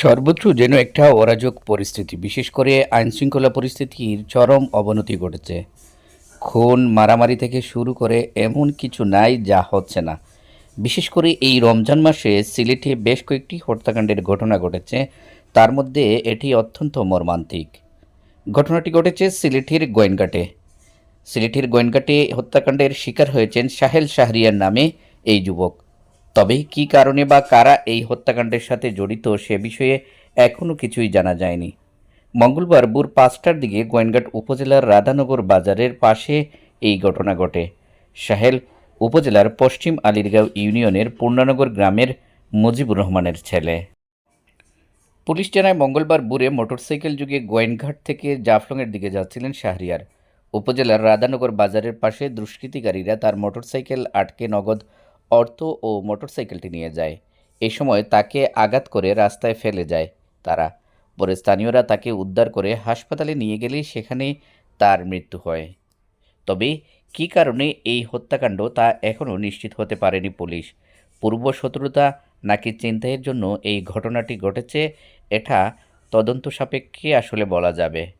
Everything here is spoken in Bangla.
সর্বত্র যেন একটা অরাজক পরিস্থিতি, বিশেষ করে আইনশৃঙ্খলা পরিস্থিতির চরম অবনতি ঘটেছে। খুন, মারামারি থেকে শুরু করে এমন কিছু নাই যা হচ্ছে না। বিশেষ করে এই রমজান মাসে সিলেটে বেশ কয়েকটি হত্যাকাণ্ডের ঘটনা ঘটেছে। তার মধ্যে এটি অত্যন্ত মর্মান্তিক। ঘটনাটি ঘটেছে সিলেটের গোয়েনঘাটে। সিলেটের গোয়েনঘাটে হত্যাকাণ্ডের শিকার হয়েছেন সাহেল শাহরিয়ার নামে এই যুবক। তবে কি কারণে বা কারা এই হত্যাকাণ্ডের সাথে জড়িত সে বিষয়ে এখনও কিছুই জানা যায়নি। মঙ্গলবার ভোর পাঁচটার দিকে গোয়েনঘাট উপজেলার রাধানগর বাজারের পাশে এই ঘটনা ঘটে। সাহেল উপজেলার পশ্চিম আলিরগাঁও ইউনিয়নের পূর্ণানগর গ্রামের মুজিবুর রহমানের ছেলে। পুলিশ জানায়, মঙ্গলবার ভোরে মোটরসাইকেল যুগে গোয়েনঘাট থেকে জাফলংয়ের দিকে যাচ্ছিলেন শাহরিয়ার। উপজেলার রাধানগর বাজারের পাশে দুষ্কৃতিকারীরা তার মোটরসাইকেল আটকে নগদ অর্থ ও মোটরসাইকেলটি নিয়ে যায়। এ সময় তাকে আঘাত করে রাস্তায় ফেলে যায় তারা। পরে স্থানীয়রা তাকে উদ্ধার করে হাসপাতালে নিয়ে গেলে সেখানে তার মৃত্যু হয়। তবে কী কারণে এই হত্যাকাণ্ড তা এখনও নিশ্চিত হতে পারেনি পুলিশ। পূর্ব শত্রুতা নাকি চিন্তায়ের জন্য এই ঘটনাটি ঘটেছে, এটা তদন্ত সাপেক্ষে আসলে বলা যাবে।